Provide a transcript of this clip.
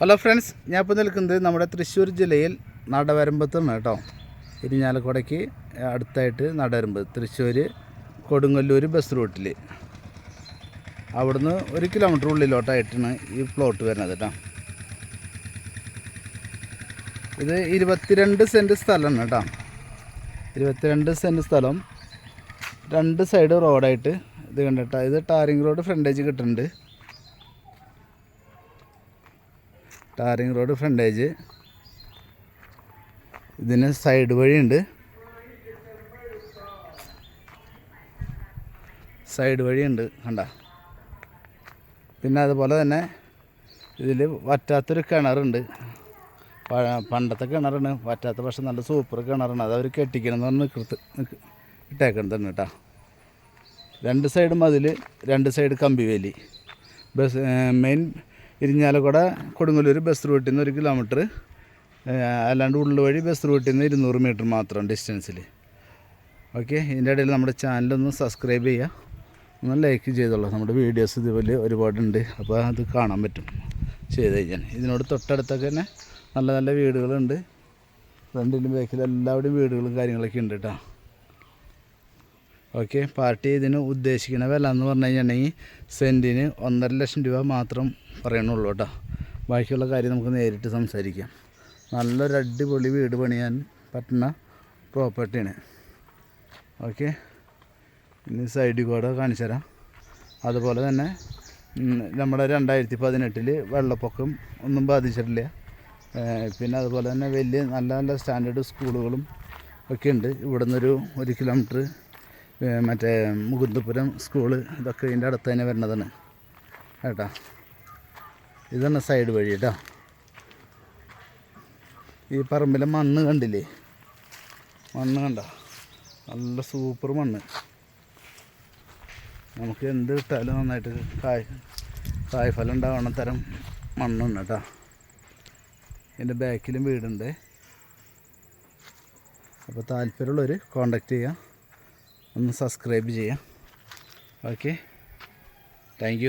Hello friends ഞാൻ ഇപ്പോൾ നിൽക്കുന്നത് നമ്മുടെ തൃശ്ശൂർ ജില്ലയിൽ നടവരമ്പത്താണ് കേട്ടോ. ഇരിഞ്ഞാലക്കുടയ്ക്ക് അടുത്തായിട്ട് നടവരമ്പ് തൃശ്ശൂർ കൊടുങ്ങല്ലൂർ ബസ് റൂട്ടിൽ അവിടുന്ന് ഒരു കിലോമീറ്റർ ഉള്ളിലോട്ടായിട്ടാണ് ഈ പ്ലോട്ട് വരുന്നത് കേട്ടോ. ഇത് ഇരുപത്തിരണ്ട് സെന്റ് സ്ഥലമാണ് കേട്ടോ. ഇരുപത്തിരണ്ട് സെന്റ് സ്ഥലം. രണ്ട് സൈഡ് റോഡായിട്ട് ഇത് കണ്ടിട്ടാ. ഇത് ടാറിങ് റോഡ് ഫ്രണ്ടേജ് കിട്ടുന്നുണ്ട് ടാറിങ് റോഡ് ഫ്രണ്ടേജ്. ഇതിന് സൈഡ് വഴിയുണ്ട്. സൈഡ് വഴിയുണ്ട് കണ്ട? പിന്നെ അതുപോലെ തന്നെ ഇതിൽ വറ്റാത്തൊരു കിണറുണ്ട്. പണ്ടത്തെ കിണറാണ്. വറ്റാത്ത പക്ഷെ നല്ല സൂപ്പർ കിണറാണ്. അത് അവർ എന്ന് പറഞ്ഞ് കൃത്ത് തന്നെ കേട്ടോ രണ്ട് സൈഡും അതിൽ രണ്ട് side കമ്പിവേലി. Bus main Irinjalakuda Kodungallur bus റൂട്ടിൽ നിന്ന് ഒരു കിലോമീറ്റർ അല്ലാണ്ട് ഉള്ളു വഴി ബസ് റൂട്ടിൽ നിന്ന് ഇരുന്നൂറ് മീറ്റർ മാത്രം ഡിസ്റ്റൻസിൽ ഓക്കെ ഇതിന്റെ ഇടയിൽ നമ്മുടെ ചാനലൊന്ന് സബ്സ്ക്രൈബ് ചെയ്യുക ഒന്ന് ലൈക്ക് ചെയ്തോളൂ. നമ്മുടെ വീഡിയോസ് ഇതുപോലെ ഒരുപാടുണ്ട്. അപ്പോൾ അത് കാണാൻ പറ്റും. ചെയ്ത് കഴിഞ്ഞാൽ. ഇതിനോട് തൊട്ടടുത്തൊക്കെ തന്നെ നല്ല നല്ല വീടുകളുണ്ട്. ഫ്രണ്ടിലും ബാക്കിലും എല്ലാവരുടെയും വീടുകളും കാര്യങ്ങളൊക്കെ ഉണ്ട് കേട്ടോ ഓക്കെ പാർട്ടി ഇതിന് ഉദ്ദേശിക്കുന്ന വില എന്ന് പറഞ്ഞു കഴിഞ്ഞിട്ടുണ്ടെങ്കിൽ സെന്റിന് ഒന്നര ലക്ഷം രൂപ മാത്രം പറയണുള്ളൂ കേട്ടോ. ബാക്കിയുള്ള കാര്യം നമുക്ക് നേരിട്ട് സംസാരിക്കാം. നല്ലൊരു അടിപൊളി വീട് പണിയാൻ പറ്റുന്ന പ്രോപ്പർട്ടിയാണ് ഓക്കെ ഇനി സൈഡിൽ കൂടെ കാണിച്ചു തരാം. അതുപോലെ തന്നെ നമ്മുടെ രണ്ടായിരത്തി പതിനെട്ടിൽ വെള്ളപ്പൊക്കം ഒന്നും ബാധിച്ചിട്ടില്ല. പിന്നെ അതുപോലെ തന്നെ വലിയ നല്ല നല്ല സ്റ്റാൻഡേർഡ് സ്കൂളുകളും ഒക്കെ ഉണ്ട്. ഇവിടെ നിന്നൊരു ഒരു കിലോമീറ്റർ മറ്റേ മുകുന്ദപുരം സ്കൂൾ ഇതൊക്കെ ഇതിന്റെ അടുത്ത് തന്നെ വരുന്നതാണ്. കേട്ടോ? ഇതാണ് സൈഡ് വഴി കേട്ടോ. ഈ പറമ്പിലെ മണ്ണ് കണ്ടില്ലേ? മണ്ണ് കണ്ട? നല്ല സൂപ്പർ മണ്ണ്. നമുക്ക് എന്ത് ഇട്ടാലും നന്നായിട്ട് കായ് കായ്ഫലം ഉണ്ടാവണ തരം മണ്ണുണ്ട് കേട്ടോ. എന്റെ ബാക്കിലും വീടുണ്ട്. അപ്പോൾ താല്പര്യമുള്ളവർ കോണ്ടാക്ട് ചെയ്യുക. ഒന്ന് സബ്സ്ക്രൈബ് ചെയ്യാം. Okay thank